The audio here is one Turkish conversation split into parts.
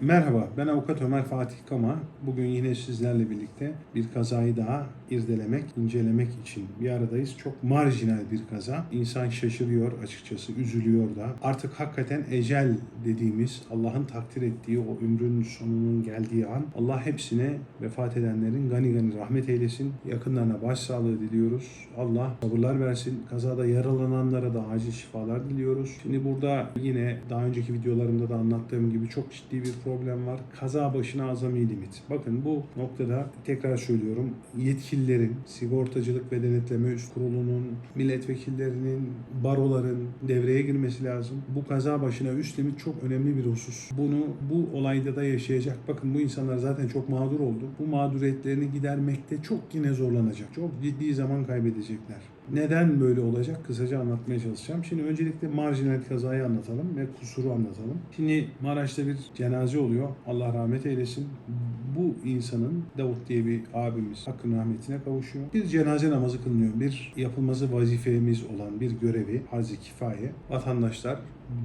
Merhaba, ben avukat Ömer Fatih Kama. Bugün yine sizlerle birlikte bir kazayı daha irdelemek, incelemek için bir aradayız. Çok marjinal bir kaza. İnsan şaşırıyor açıkçası, üzülüyor da. Artık hakikaten ecel dediğimiz, Allah'ın takdir ettiği o ömrün sonunun geldiği an Allah hepsine vefat edenlerin gani gani rahmet eylesin. Yakınlarına başsağlığı diliyoruz. Allah sabırlar versin. Kazada yaralananlara da acil şifalar diliyoruz. Şimdi burada yine daha önceki videolarımda da anlattığım gibi çok ciddi bir problem var. Kaza başına azami limit. Bakın bu noktada tekrar söylüyorum. Yetkililerin, sigortacılık ve denetleme üst kurulunun, milletvekillerinin, baroların devreye girmesi lazım. Bu kaza başına üst limit çok önemli bir husus. Bunu bu olayda da yaşayacak. Bakın bu insanlar zaten çok mağdur oldu. Bu mağduriyetlerini gidermekte çok yine zorlanacak. Çok ciddi zaman kaybedecekler. Neden böyle olacak? Kısaca anlatmaya çalışacağım. Şimdi öncelikle marjinal kazayı anlatalım ve kusuru anlatalım. Şimdi Maraş'ta bir cenaze oluyor. Allah rahmet eylesin. Bu insanın Davut diye bir abimiz hakkın rahmetine kavuşuyor. Bir cenaze namazı kılınıyor. Bir yapılması vazifemiz olan bir görevi, farz-ı kifaye. Vatandaşlar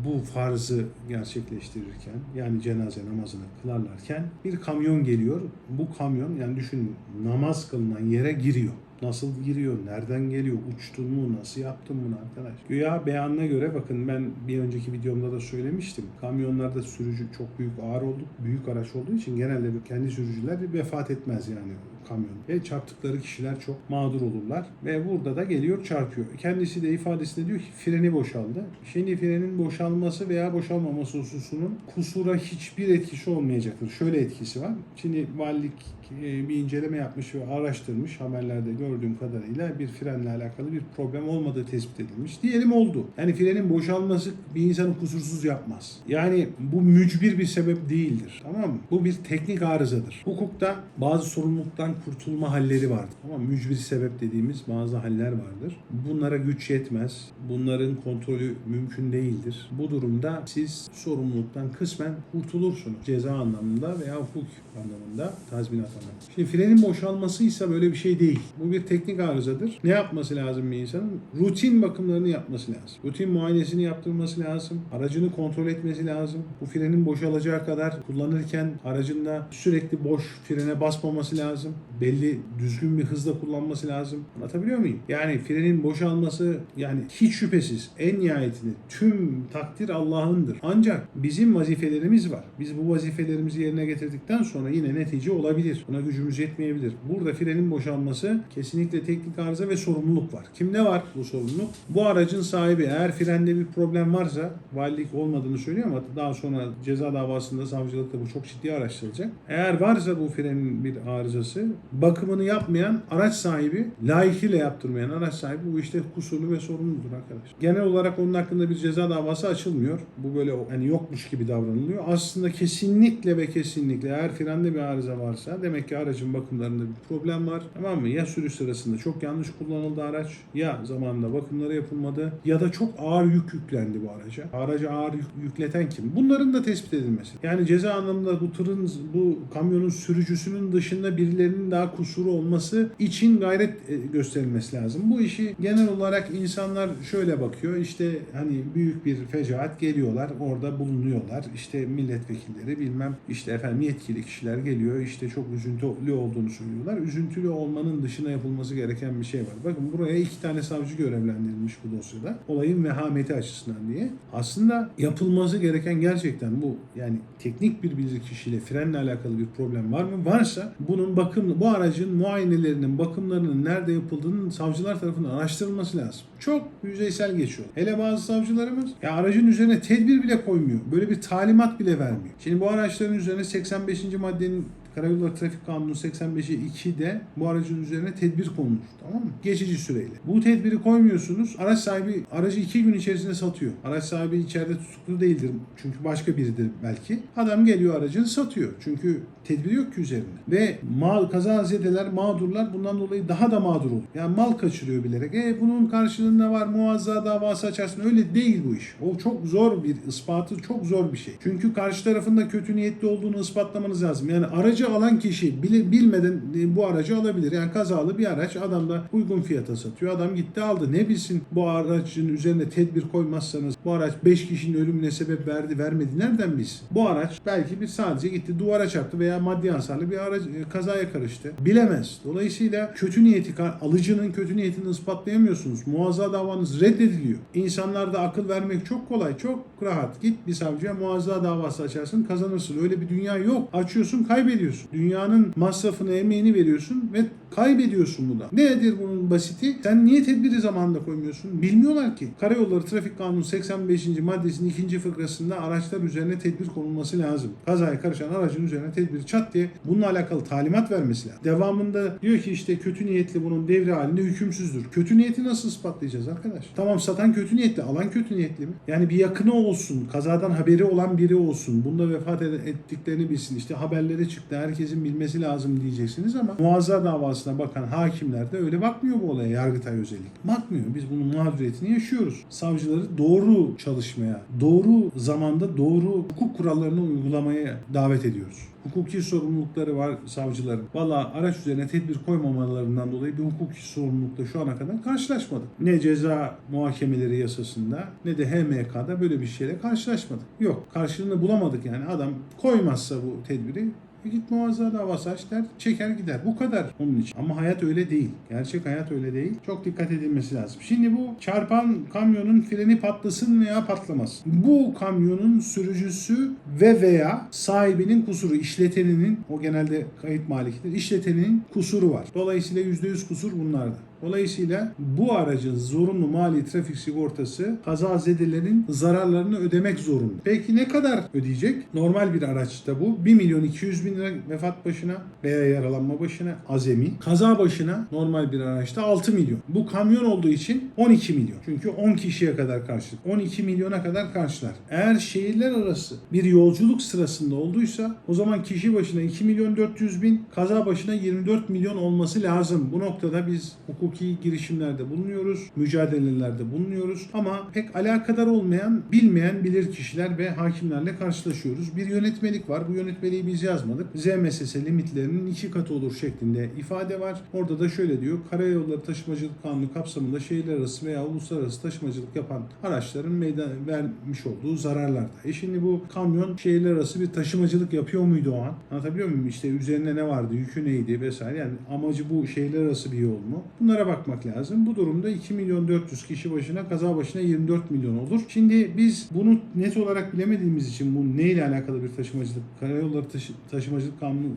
bu farzı gerçekleştirirken yani cenaze namazını kılarlarken bir kamyon geliyor. Bu kamyon yani düşünün namaz kılınan yere giriyor. Nasıl giriyor? Nereden geliyor? Uçtun mu? Nasıl yaptın bunu arkadaş? Güya beyanına göre bakın ben bir önceki videomda da söylemiştim. Kamyonlarda sürücü çok büyük ağır olduk. Büyük araç olduğu için genelde kendi sürücüler vefat etmez yani kamyon. Ve çarptıkları kişiler çok mağdur olurlar. Ve burada da geliyor çarpıyor. Kendisi de ifadesinde diyor ki freni boşaldı. Şimdi frenin boşalması veya boşalmaması hususunun kusura hiçbir etkisi olmayacaktır. Şöyle etkisi var. Şimdi valilik bir inceleme yapmış ve araştırmış. Haberlerde gördüğüm kadarıyla bir frenle alakalı bir problem olmadığı tespit edilmiş. Diyelim oldu. Yani frenin boşalması bir insanı kusursuz yapmaz. Yani bu mücbir bir sebep değildir. Tamam mı? Bu bir teknik arızadır. Hukukta bazı sorumluluktan kurtulma halleri vardır. Mı? Mücbir sebep dediğimiz bazı haller vardır. Bunlara güç yetmez. Bunların kontrolü mümkün değildir. Bu durumda siz sorumluluktan kısmen kurtulursunuz. Ceza anlamında veya hukuk anlamında, tazminat anlamında. Şimdi frenin boşalması ise böyle bir şey değil. Bu bir teknik arızadır. Ne yapması lazım bir insanın? Rutin bakımlarını yapması lazım. Rutin muayenesini yaptırması lazım. Aracını kontrol etmesi lazım. Bu frenin boşalacağı kadar kullanırken aracında sürekli boş frene basmaması lazım. Belli düzgün bir hızla kullanması lazım. Anlatabiliyor muyum? Yani frenin boşalması yani hiç şüphesiz en nihayetinde tüm takdir Allah'ındır. Ancak bizim vazifelerimiz var. Biz bu vazifelerimizi yerine getirdikten sonra yine netice olabilir. Buna gücümüz yetmeyebilir. Burada frenin boşalması kesinlikle teknik arıza ve sorumluluk var. Kimde var bu sorumluluk? Bu aracın sahibi eğer frende bir problem varsa valilik olmadığını söylüyor ama daha sonra ceza davasında savcılıkta bu çok ciddi araştırılacak. Eğer varsa bu frenin bir arızası bakımını yapmayan araç sahibi layıkıyla yaptırmayan araç sahibi bu işte kusurlu ve sorumludur arkadaş. Genel olarak onun hakkında bir ceza davası açılmıyor. Bu böyle hani yokmuş gibi davranılıyor. Aslında kesinlikle ve kesinlikle eğer frende bir arıza varsa demek ki aracın bakımlarında bir problem var. Tamam mı? Ya sürüş sırasında çok yanlış kullanıldı araç ya zamanında bakımları yapılmadı ya da çok ağır yük yüklendi bu araca. Araca ağır yük yükleten kim? Bunların da tespit edilmesi. Yani ceza anlamında bu tırın bu kamyonun sürücüsünün dışında birilerinin daha kusuru olması için gayret e, gösterilmesi lazım. Bu işi genel olarak insanlar şöyle bakıyor. İşte hani büyük bir fecaat geliyorlar. Orada bulunuyorlar. İşte milletvekilleri bilmem işte efendim yetkili kişiler geliyor. İşte çok üzüntülü olduğunu söylüyorlar. Üzüntülü olmanın dışına yapılması gereken bir şey var. Bakın buraya iki tane savcı görevlendirilmiş bu dosyada. Olayın vehameti açısından diye. Aslında yapılması gereken gerçekten bu. Yani teknik bir bilirkişiyle frenle alakalı bir problem var mı? Varsa bunun bakım bu aracın muayenelerinin, bakımlarının nerede yapıldığının savcılar tarafından araştırılması lazım. Çok yüzeysel geçiyor. Hele bazı savcılarımız ya aracın üzerine tedbir bile koymuyor. Böyle bir talimat bile vermiyor. Şimdi bu araçların üzerine 85. maddenin Karayolları Trafik Kanunu 85'i 2'de bu aracın üzerine tedbir konulur. Tamam mı? Geçici süreyle. Bu tedbiri koymuyorsunuz. Araç sahibi aracı 2 gün içerisinde satıyor. Araç sahibi içeride tutuklu değildir. Çünkü başka biridir belki. Adam geliyor aracını satıyor. Çünkü tedbiri yok ki üzerinde. Ve mal kazazedeler, mağdurlar bundan dolayı daha da mağdur olur. Yani mal kaçırıyor bilerek. E bunun karşılığında var muazza davası açarsın. Öyle değil bu iş. O çok zor bir ispatı, çok zor bir şey. Çünkü karşı tarafında kötü niyetli olduğunu ispatlamanız lazım. Yani aracı aracı alan kişi bile, bilmeden e, bu aracı alabilir. Yani kazalı bir araç adam da uygun fiyata satıyor. Adam gitti aldı. Ne bilsin bu aracın üzerine tedbir koymazsanız bu araç 5 kişinin ölümüne sebep verdi vermedi nereden bilsin? Bu araç belki bir sadece gitti duvara çarptı veya maddi hasarlı bir araç e, kazaya karıştı. Bilemez. Dolayısıyla kötü niyeti alıcının kötü niyetini ispatlayamıyorsunuz. Muazza davanız reddediliyor. İnsanlarda akıl vermek çok kolay, çok rahat. Git bir savcıya muazza davası açarsın, kazanırsın. Öyle bir dünya yok. Açıyorsun, kaybediyorsun. Dünyanın masrafını, emeğini veriyorsun ve kaybediyorsun bu da. Nedir bunun basiti? Sen niye tedbiri zamanında koymuyorsun? Bilmiyorlar ki. Karayolları Trafik Kanunu 85. maddesinin ikinci fıkrasında araçlar üzerine tedbir konulması lazım. Kazaya karışan aracın üzerine tedbir çat diye bununla alakalı talimat vermesi lazım. Devamında diyor ki işte kötü niyetli bunun devri halinde hükümsüzdür. Kötü niyeti nasıl ispatlayacağız arkadaş? Tamam satan kötü niyetli, alan kötü niyetli mi? Yani bir yakını olsun, kazadan haberi olan biri olsun, bunda vefat ettiklerini bilsin. İşte haberleri çıktı, herkesin bilmesi lazım diyeceksiniz ama muazza davasına bakan hakimler de öyle bakmıyor bu olaya Yargıtay özellikle. Bakmıyor. Biz bunun mağduriyetini yaşıyoruz. Savcıları doğru çalışmaya, doğru zamanda doğru hukuk kurallarını uygulamaya davet ediyoruz. Hukuki sorumlulukları var savcıların. Valla araç üzerine tedbir koymamalarından dolayı bir hukuki sorumlulukla şu ana kadar karşılaşmadık. Ne ceza muhakemeleri yasasında ne de HMK'da böyle bir şeyle karşılaşmadık. Yok karşılığını bulamadık yani adam koymazsa bu tedbiri git muazza davası aç der, çeker gider. Bu kadar onun için. Ama hayat öyle değil. Gerçek hayat öyle değil. Çok dikkat edilmesi lazım. Şimdi bu çarpan kamyonun freni patlasın veya patlamasın. Bu kamyonun sürücüsü ve veya sahibinin kusuru, işleteninin, o genelde kayıt malikidir, işleteninin kusuru var. Dolayısıyla %100 kusur bunlarda. Dolayısıyla bu aracın zorunlu mali trafik sigortası kazazedelerin zararlarını ödemek zorunda. Peki ne kadar ödeyecek? Normal bir araçta bu 1 milyon 200 bin lira vefat başına veya yaralanma başına azemi. Kaza başına normal bir araçta 6 milyon. Bu kamyon olduğu için 12 milyon. Çünkü 10 kişiye kadar karşılar. 12 milyona kadar karşılar. Eğer şehirler arası bir yolculuk sırasında olduysa o zaman kişi başına 2 milyon 400 bin, kaza başına 24 milyon olması lazım. Bu noktada biz hukuki girişimlerde bulunuyoruz, mücadelelerde bulunuyoruz ama pek alakadar olmayan, bilmeyen bilir kişiler ve hakimlerle karşılaşıyoruz. Bir yönetmelik var. Bu yönetmeliği biz yazmadık. ZMSS limitlerinin iki katı olur şeklinde ifade var. Orada da şöyle diyor. Karayolları Taşımacılık Kanunu kapsamında şehirler arası veya uluslararası taşımacılık yapan araçların meydan vermiş olduğu zararlarda. E şimdi bu kamyon şehirler arası bir taşımacılık yapıyor muydu o an? Anlatabiliyor muyum? İşte üzerine ne vardı, yükü neydi vesaire. Yani amacı bu şehirler arası bir yol mu? Bunlara bakmak lazım. Bu durumda 2 milyon 400 kişi başına kaza başına 24 milyon olur. Şimdi biz bunu net olarak bilemediğimiz için bu neyle alakalı bir taşımacılık? Karayolları taşı- taşımacılık kanunu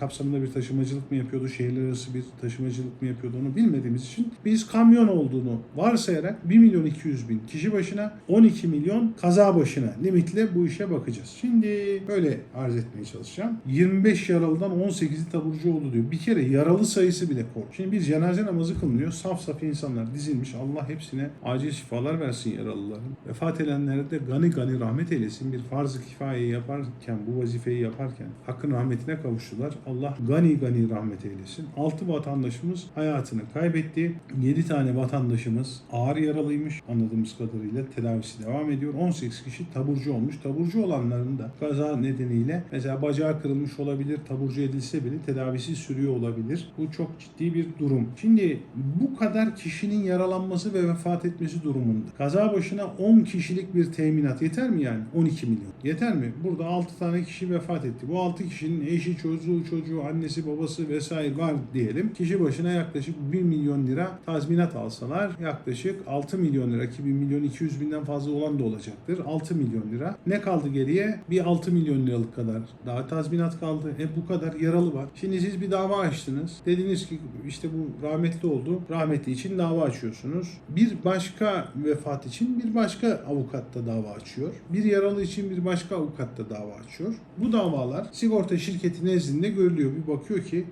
kapsamında bir taşımacılık mı yapıyordu? Şehirler arası bir taşımacılık mı yapıyordu? Onu bilmediğimiz için biz kamyon olduğunu varsayarak 1 milyon 200 bin kişi başına 12 milyon kaza başına limitle bu işe bakacağız. Şimdi böyle arz etmeye çalışacağım. 25 yaralıdan 18'i taburcu oldu diyor. Bir kere yaralı sayısı bile korkunç. Şimdi bir cenaze namazı kılınıyor. Saf saf insanlar dizilmiş. Allah hepsine acil şifalar versin yaralıların. Vefat edenlere de gani gani rahmet eylesin. Bir farz-ı kifayeyi yaparken, bu vazifeyi yaparken hakkın rahmetine kavuştular. Allah gani gani rahmet eylesin. 6 vatandaşımız hayatını kaybetti. 7 tane vatandaşımız ağır yaralıymış. Anladığımız kadarıyla tedavisi devam ediyor. 18 kişi taburcu olmuş. Taburcu olanların da kaza nedeniyle mesela bacağı kırılmış olabilir. Taburcu edilse bile tedavisi sürüyor olabilir. Bu çok ciddi bir durum. Şimdi bu kadar kişinin yaralanması ve vefat etmesi durumunda kaza başına 10 kişilik bir teminat yeter mi yani? 12 milyon. Yeter mi? Burada 6 tane kişi vefat etti. Bu 6 kişinin eşi, çocuğu, çocuğu, annesi, babası vesaire var diyelim. Kişi başına yaklaşık 1 milyon lira tazminat alsalar yaklaşık 6 milyon lira ki 1 milyon 200 binden fazla olan da olacaktır. 6 milyon lira. Ne kaldı geriye? Bir 6 milyon liralık kadar daha tazminat kaldı. E bu kadar yaralı var. Şimdi siz bir dava açtınız. Dediniz ki işte bu rahmetli oldu. Rahmetli için dava açıyorsunuz. Bir başka vefat için bir başka avukat da dava açıyor. Bir yaralı için bir başka avukat da dava açıyor. Bu davalar sigorta şirketi nezdinde görülüyor. Bir bakıyor ki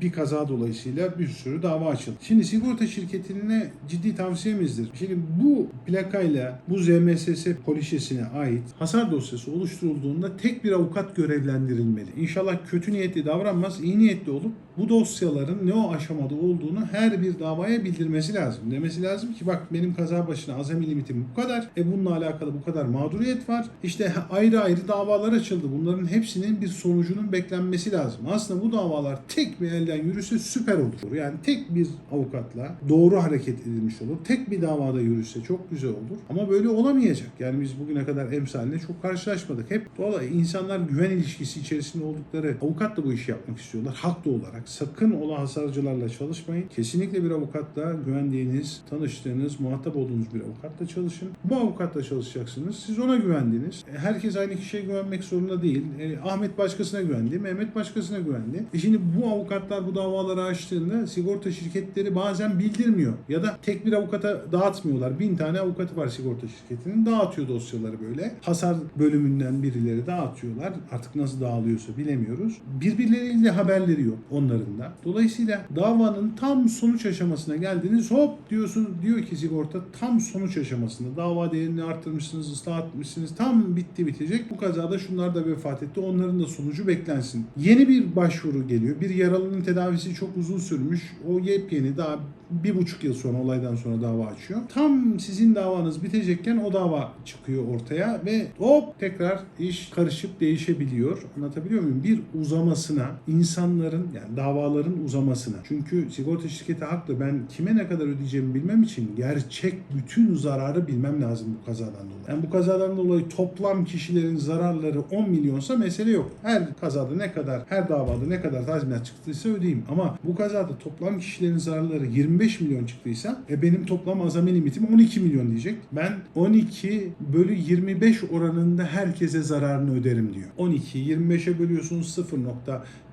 bir kaza dolayısıyla bir sürü dava açıldı. Şimdi sigorta şirketine ciddi tavsiyemizdir. Şimdi bu plakayla bu ZMSS poliçesine ait hasar dosyası oluşturulduğunda tek bir avukat görevlendirilmeli. İnşallah kötü niyetli davranmaz, iyi niyetli olup bu dosyaların ne o aşamada olduğunu her bir davaya bildirmesi lazım. Demesi lazım ki bak benim kaza başına azami limitim bu kadar. E bununla alakalı bu kadar mağduriyet var. İşte ayrı ayrı davalar açıldı. Bunların hepsinin bir sonucunun beklenmesi lazım. Aslında bu davalar tek bir elden yürüse süper olur. Yani tek bir avukatla doğru hareket edilmiş olur. Tek bir davada yürüse çok güzel olur. Ama böyle olamayacak. Yani biz bugüne kadar emsaline çok karşılaşmadık. Hep dolayı insanlar güven ilişkisi içerisinde oldukları avukatla bu işi yapmak istiyorlar. Haklı olarak. Sakın ola hasarcılarla çalışmayın. Kesinlikle bir avukatla güvendiğiniz, tanıştığınız, muhatap olduğunuz bir avukatla çalışın. Bu avukatla çalışacaksınız. Siz ona güvendiniz. E, Herkes aynı kişiye güvenmek zorunda değil. E, Ahmet başkasına güvendi, Mehmet başkasına güvendi. E şimdi bu avukatlar bu davaları açtığında sigorta şirketleri bazen bildirmiyor. Ya da tek bir avukata dağıtmıyorlar. Bin tane avukatı var sigorta şirketinin. Dağıtıyor dosyaları böyle. Hasar bölümünden birileri dağıtıyorlar. Artık nasıl dağılıyorsa bilemiyoruz. Birbirleriyle haberleri yok onların da. Dolayısıyla davanın tam sonuç aşamasına geldiniz. Hop diyorsun diyor ki sigorta tam sonuç aşamasında. Dava değerini arttırmışsınız, ıslah etmişsiniz. Tam bitti bitecek. Bu kazada şunlar da vefat etti. Onların da sonucu beklensin. Yeni bir başvuru geliyor. Bir yaralının tedavisi çok uzun sürmüş. O yepyeni daha bir buçuk yıl sonra olaydan sonra dava açıyor. Tam sizin davanız bitecekken o dava çıkıyor ortaya ve hop tekrar iş karışıp değişebiliyor. Anlatabiliyor muyum? Bir uzamasına, insanların yani davaların uzamasına. Çünkü sigorta şirketi haklı. Ben kime ne kadar ödeyeceğimi bilmem için gerçek bütün zararı bilmem lazım bu kazadan dolayı. Yani bu kazadan dolayı toplam kişilerin zararları 10 milyonsa mesele yok. Her kazada ne kadar, her davada ne kadar tazminat çıktıysa ödeyeyim. Ama bu kazada toplam kişilerin zararları 25 milyon çıktıysa e benim toplam azami limitim 12 milyon diyecek. Ben 12 bölü 25 oranında herkese zararını öderim diyor. 12 25'e bölüyorsunuz 0.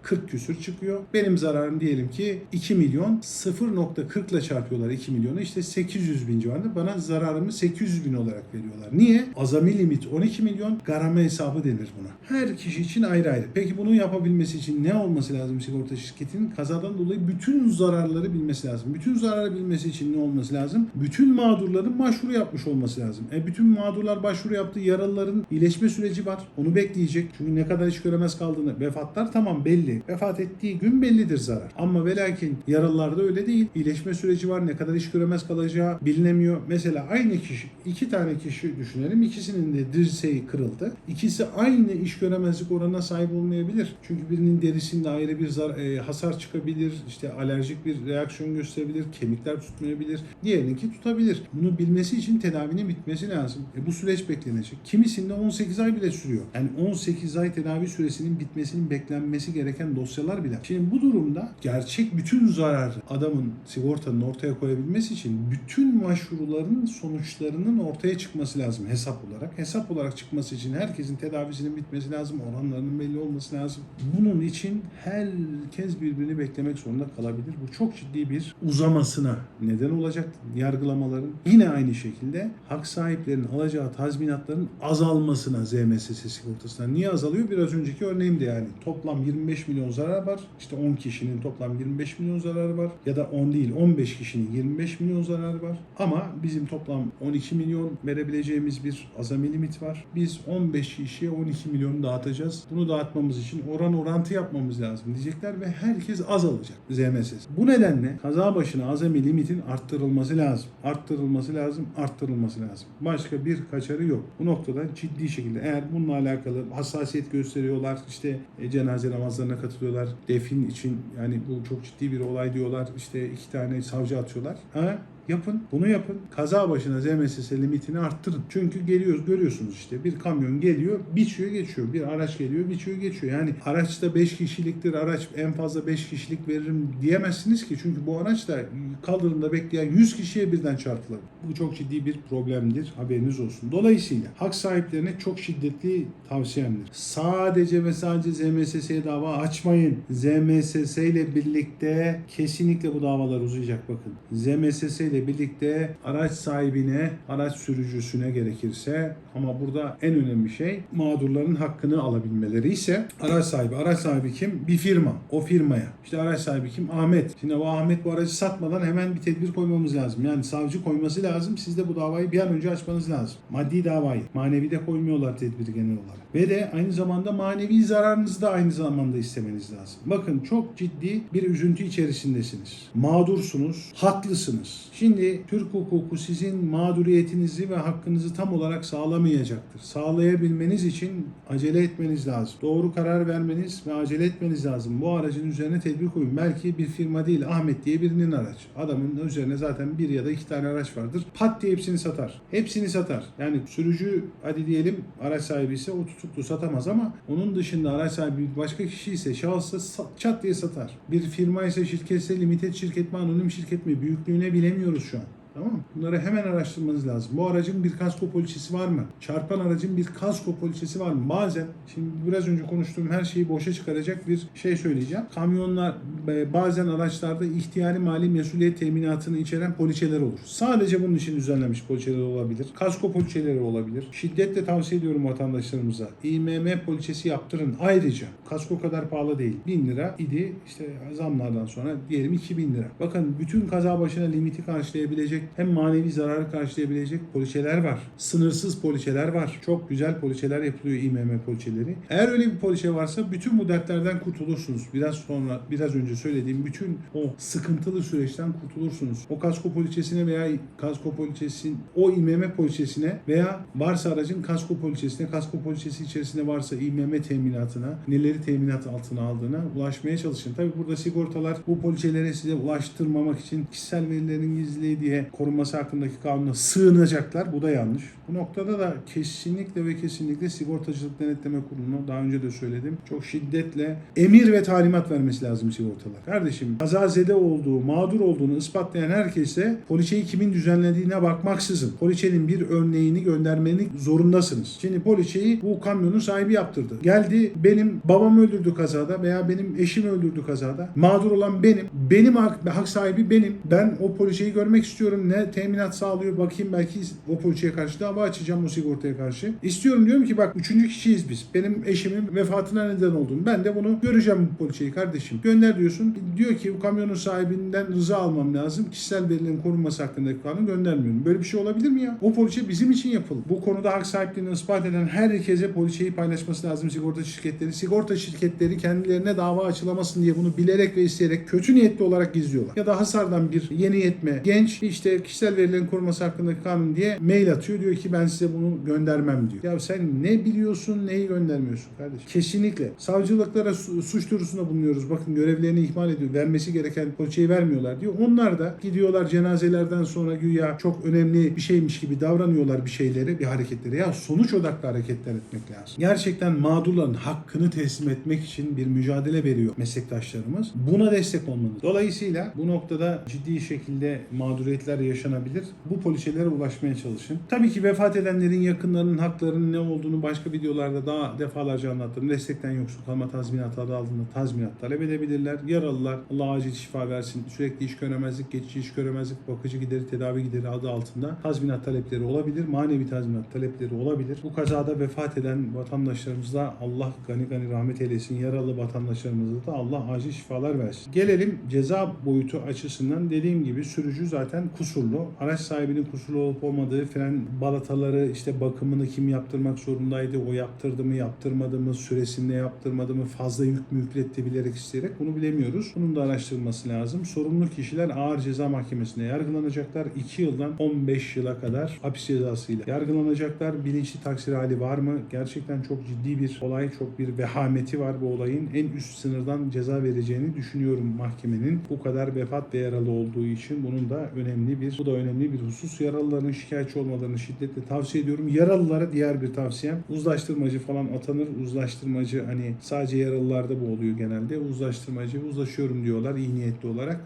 40 küsür çıkıyor. Benim zararım diyelim ki 2 milyon 0.40 ile çarpıyorlar 2 milyonu işte 800 bin civarında bana zararımı 800 bin olarak veriyorlar. Niye? Azami limit 12 milyon garame hesabı denir buna. Her kişi için ayrı ayrı. Peki bunu yapabilmesi için ne olması lazım sigorta şirketinin? Kazadan dolayı bütün zararları bilmesi lazım. Bütün zararı bilmesi için ne olması lazım? Bütün mağdurların başvuru yapmış olması lazım. E bütün mağdurlar başvuru yaptı. Yaralıların iyileşme süreci var. Onu bekleyecek. Çünkü ne kadar iş göremez kaldığını. Vefatlar tamam belli. Vefat ettiği gün bellidir zarar. Ama ve lakin yaralılarda öyle değil. İyileşme süreci var. Ne kadar iş göremez kalacağı bilinemiyor. Mesela aynı kişi, iki tane kişi düşünelim. İkisinin de dirseği kırıldı. İkisi aynı iş göremezlik oranına sahip olmayabilir. Çünkü birinin derisinde ayrı bir zar- e, hasar çıkabilir. işte alerjik bir reaksiyon gösterebilir. Kemikler tutmayabilir. Diğerininki tutabilir. Bunu bilmesi için tedavinin bitmesi lazım. E, bu süreç beklenecek. Kimisinde 18 ay bile sürüyor. Yani 18 ay tedavi süresinin bitmesinin beklenmesi gereken dosyalar bile. Şimdi bu durumda gerçek bütün zararı adamın sigortanın ortaya koyabilmesi için bütün başvuruların sonuçlarının ortaya çıkması lazım hesap olarak. Hesap olarak çıkması için herkesin tedavisinin bitmesi lazım. Oranlarının belli olması lazım. Bunun için herkes birbirini beklemek zorunda kalabilir. Bu çok ciddi bir uzamasına neden olacak yargılamaların. Yine aynı şekilde hak sahiplerinin alacağı tazminatların azalmasına ZMSS sigortasından. Niye azalıyor? Biraz önceki örneğimde yani. Toplam 25 milyon zarar var. İşte 10 kişinin toplam 25 milyon zararı var. Ya da 10 değil 15 kişinin 25 milyon zararı var. Ama bizim toplam 12 milyon verebileceğimiz bir azami limit var. Biz 15 kişiye 12 milyonu dağıtacağız. Bunu dağıtmamız için oran orantı yapmamız lazım diyecekler ve herkes az alacak ZMSS. Bu nedenle kaza başına azami limitin arttırılması lazım. Arttırılması lazım, arttırılması lazım. Başka bir kaçarı yok. Bu noktada ciddi şekilde eğer bununla alakalı hassasiyet gösteriyorlar, işte e, cenaze namazlarına katılıyorlar, defin için yani bu çok ciddi bir olay diyorlar, işte iki tane savcı atıyorlar. Ha? Yapın. Bunu yapın. Kaza başına ZMSS limitini arttırın. Çünkü geliyoruz görüyorsunuz işte bir kamyon geliyor biçiyor geçiyor. Bir araç geliyor biçiyor geçiyor. Yani araçta 5 kişiliktir araç en fazla 5 kişilik veririm diyemezsiniz ki. Çünkü bu araç da kaldırımda bekleyen 100 kişiye birden çarpılır. Bu çok ciddi bir problemdir. Haberiniz olsun. Dolayısıyla hak sahiplerine çok şiddetli tavsiyemdir. Sadece ve sadece ZMSS'ye dava açmayın. ZMSS ile birlikte kesinlikle bu davalar uzayacak bakın. ZMSS ile birlikte araç sahibine, araç sürücüsüne gerekirse ama burada en önemli şey mağdurların hakkını alabilmeleri ise araç sahibi. Araç sahibi kim? Bir firma. O firmaya. İşte araç sahibi kim? Ahmet. Şimdi o Ahmet bu aracı satmadan hemen bir tedbir koymamız lazım. Yani savcı koyması lazım. Siz de bu davayı bir an önce açmanız lazım. Maddi davayı. Manevi de koymuyorlar tedbiri genel olarak. Ve de aynı zamanda manevi zararınızı da aynı zamanda istemeniz lazım. Bakın çok ciddi bir üzüntü içerisindesiniz. Mağdursunuz, haklısınız. Şimdi Türk hukuku sizin mağduriyetinizi ve hakkınızı tam olarak sağlamayacaktır. Sağlayabilmeniz için acele etmeniz lazım. Doğru karar vermeniz ve acele etmeniz lazım. Bu aracın üzerine tedbir koyun. Belki bir firma değil Ahmet diye birinin aracı. Adamın üzerine zaten bir ya da iki tane araç vardır. Pat diye hepsini satar. Hepsini satar. Yani sürücü hadi diyelim araç sahibi ise o tutuklu satamaz ama onun dışında araç sahibi başka kişi ise şahıssa sa- çat diye satar. Bir firma ise şirketse limited şirket mi anonim şirket mi büyüklüğüne bilemiyoruz şu an. Tamam mı? Bunları hemen araştırmanız lazım. Bu aracın bir kasko poliçesi var mı? Çarpan aracın bir kasko poliçesi var mı? Bazen, şimdi biraz önce konuştuğum her şeyi boşa çıkaracak bir şey söyleyeceğim. Kamyonlar, e, bazen araçlarda ihtiyari mali mesuliyet teminatını içeren poliçeler olur. Sadece bunun için düzenlenmiş poliçeler olabilir. Kasko poliçeleri olabilir. Şiddetle tavsiye ediyorum vatandaşlarımıza. İMM poliçesi yaptırın. Ayrıca kasko kadar pahalı değil. 1000 lira idi. İşte zamlardan sonra diyelim 2000 lira. Bakın bütün kaza başına limiti karşılayabilecek hem manevi zararı karşılayabilecek poliçeler var. Sınırsız poliçeler var. Çok güzel poliçeler yapılıyor İMM poliçeleri. Eğer öyle bir poliçe varsa bütün bu dertlerden kurtulursunuz. Biraz sonra biraz önce söylediğim bütün o sıkıntılı süreçten kurtulursunuz. O kasko poliçesine veya kasko poliçesin o İMM poliçesine veya varsa aracın kasko poliçesine, kasko poliçesi içerisinde varsa İMM teminatına, neleri teminat altına aldığına ulaşmaya çalışın. Tabi burada sigortalar bu poliçeleri size ulaştırmamak için kişisel verilerin gizliliği diye korunması hakkındaki kanuna sığınacaklar. Bu da yanlış. Bu noktada da kesinlikle ve kesinlikle sigortacılık denetleme kurulunu daha önce de söyledim. Çok şiddetle emir ve talimat vermesi lazım sigortalar. Kardeşim kazazede olduğu, mağdur olduğunu ispatlayan herkese poliçeyi kimin düzenlediğine bakmaksızın poliçenin bir örneğini göndermenin zorundasınız. Şimdi poliçeyi bu kamyonun sahibi yaptırdı. Geldi benim babam öldürdü kazada veya benim eşim öldürdü kazada. Mağdur olan benim. Benim hak, hak sahibi benim. Ben o poliçeyi görmek istiyorum. Ne teminat sağlıyor bakayım belki poliçeye karşı dava açacağım o sigortaya karşı. İstiyorum diyorum ki bak üçüncü kişiyiz biz. Benim eşimin vefatına neden oldum. Ben de bunu göreceğim bu poliçeyi kardeşim. Gönder diyorsun. Diyor ki bu kamyonun sahibinden rıza almam lazım. Kişisel verilerin korunması hakkındaki kanun göndermiyorum. Böyle bir şey olabilir mi ya? O poliçe bizim için yapıldı. Bu konuda hak sahipliğini ispat eden herkese poliçeyi paylaşması lazım sigorta şirketleri. Sigorta şirketleri kendilerine dava açılamasın diye bunu bilerek ve isteyerek kötü niyetli olarak gizliyorlar. Ya da hasardan bir yeni yetme genç işte kişisel verilerin korunması hakkındaki kanun diye mail atıyor. Diyor ki ben size bunu göndermem diyor. Ya sen ne biliyorsun neyi göndermiyorsun kardeşim? Kesinlikle. Savcılıklara su- suç duyurusunda bulunuyoruz. Bakın görevlerini ihmal ediyor. Vermesi gereken poliçeyi vermiyorlar diyor. Onlar da gidiyorlar cenazelerden sonra güya çok önemli bir şeymiş gibi davranıyorlar bir şeyleri, bir hareketleri. Ya sonuç odaklı hareketler etmek lazım. Gerçekten mağdurların hakkını teslim etmek için bir mücadele veriyor meslektaşlarımız. Buna destek olmanız. Dolayısıyla bu noktada ciddi şekilde mağduriyetler yaşanabilir. Bu poliçelere ulaşmaya çalışın. Tabii ki vefat edenlerin yakınlarının haklarının ne olduğunu başka videolarda daha defalarca anlattım. Destekten yoksul kalma tazminatı adı altında tazminat talep edebilirler. Yaralılar Allah acil şifa versin. Sürekli iş göremezlik, geçici iş göremezlik, bakıcı gideri, tedavi gideri adı altında tazminat talepleri olabilir. Manevi tazminat talepleri olabilir. Bu kazada vefat eden vatandaşlarımıza Allah gani gani rahmet eylesin. Yaralı vatandaşlarımıza da Allah acil şifalar versin. Gelelim ceza boyutu açısından dediğim gibi sürücü zaten kusurlu. Araç sahibinin kusurlu olup olmadığı fren balataları işte bakımını kim yaptırmak zorundaydı, o yaptırdı mı yaptırmadı mı, süresinde yaptırmadı mı, fazla yük mü yükletti bilerek isteyerek bunu bilemiyoruz. Bunun da araştırılması lazım. Sorumlu kişiler ağır ceza mahkemesinde yargılanacaklar. 2 yıldan 15 yıla kadar hapis cezasıyla yargılanacaklar. Bilinçli taksir hali var mı? Gerçekten çok ciddi bir olay, çok bir vehameti var bu olayın. En üst sınırdan ceza vereceğini düşünüyorum mahkemenin. Bu kadar vefat ve yaralı olduğu için bunun da önemli bir, bu da önemli bir husus. Yaralıların şikayetçi olmalarını şiddetle tavsiye ediyorum. Yaralılara diğer bir tavsiyem uzlaştırmacı falan atanır. Uzlaştırmacı hani sadece yaralılarda bu oluyor genelde. Uzlaştırmacı uzlaşıyorum diyorlar iyi niyetli olarak.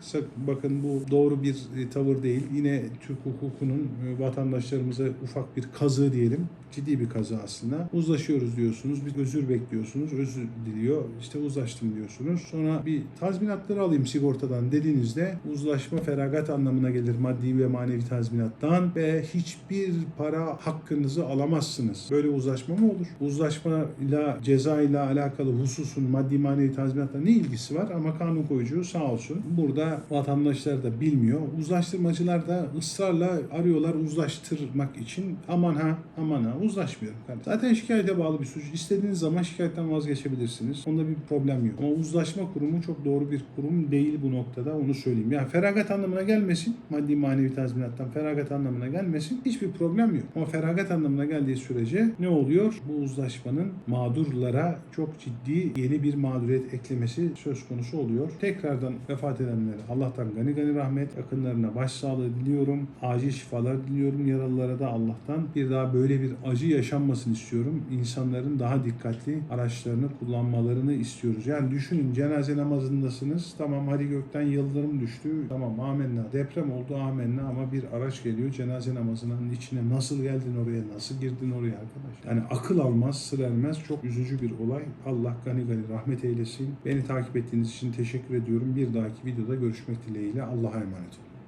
Bakın bu doğru bir e, tavır değil. Yine Türk hukukunun e, vatandaşlarımıza ufak bir kazığı diyelim. Ciddi bir kazı aslında. Uzlaşıyoruz diyorsunuz. Bir özür bekliyorsunuz. Özür diliyor. İşte uzlaştım diyorsunuz. Sonra bir tazminatları alayım sigortadan dediğinizde uzlaşma feragat anlamına gelir. Maddi maddi ve manevi tazminattan ve hiçbir para hakkınızı alamazsınız. Böyle uzlaşma mı olur? Uzlaşmayla ceza ile alakalı hususun maddi manevi tazminatla ne ilgisi var? Ama kanun koyucu sağ olsun. Burada vatandaşlar da bilmiyor. Uzlaştırmacılar da ısrarla arıyorlar uzlaştırmak için. Aman ha aman ha uzlaşmıyorum. kardeşim. Zaten şikayete bağlı bir suç. İstediğiniz zaman şikayetten vazgeçebilirsiniz. Onda bir problem yok. Ama uzlaşma kurumu çok doğru bir kurum değil bu noktada onu söyleyeyim. Yani feragat anlamına gelmesin. Maddi manevi tazminattan feragat anlamına gelmesin. Hiçbir problem yok. Ama feragat anlamına geldiği sürece ne oluyor? Bu uzlaşmanın mağdurlara çok ciddi yeni bir mağduriyet eklemesi söz konusu oluyor. Tekrardan vefat edenlere Allah'tan gani gani rahmet, yakınlarına başsağlığı diliyorum. Acil şifalar diliyorum. Yaralılara da Allah'tan bir daha böyle bir acı yaşanmasını istiyorum. İnsanların daha dikkatli araçlarını kullanmalarını istiyoruz. Yani düşünün cenaze namazındasınız. Tamam hadi gökten yıldırım düştü. Tamam amenna. Deprem oldu amenna ama bir araç geliyor cenaze namazının içine. Nasıl geldin oraya? Nasıl girdin oraya arkadaş? Yani akıl almaz, sır ermez. Çok üzücü bir olay. Allah gani gani rahmet eylesin. Beni takip ettiğiniz için teşekkür ediyorum. Bir dahaki videoda görüşmek dileğiyle. Allah'a emanet olun.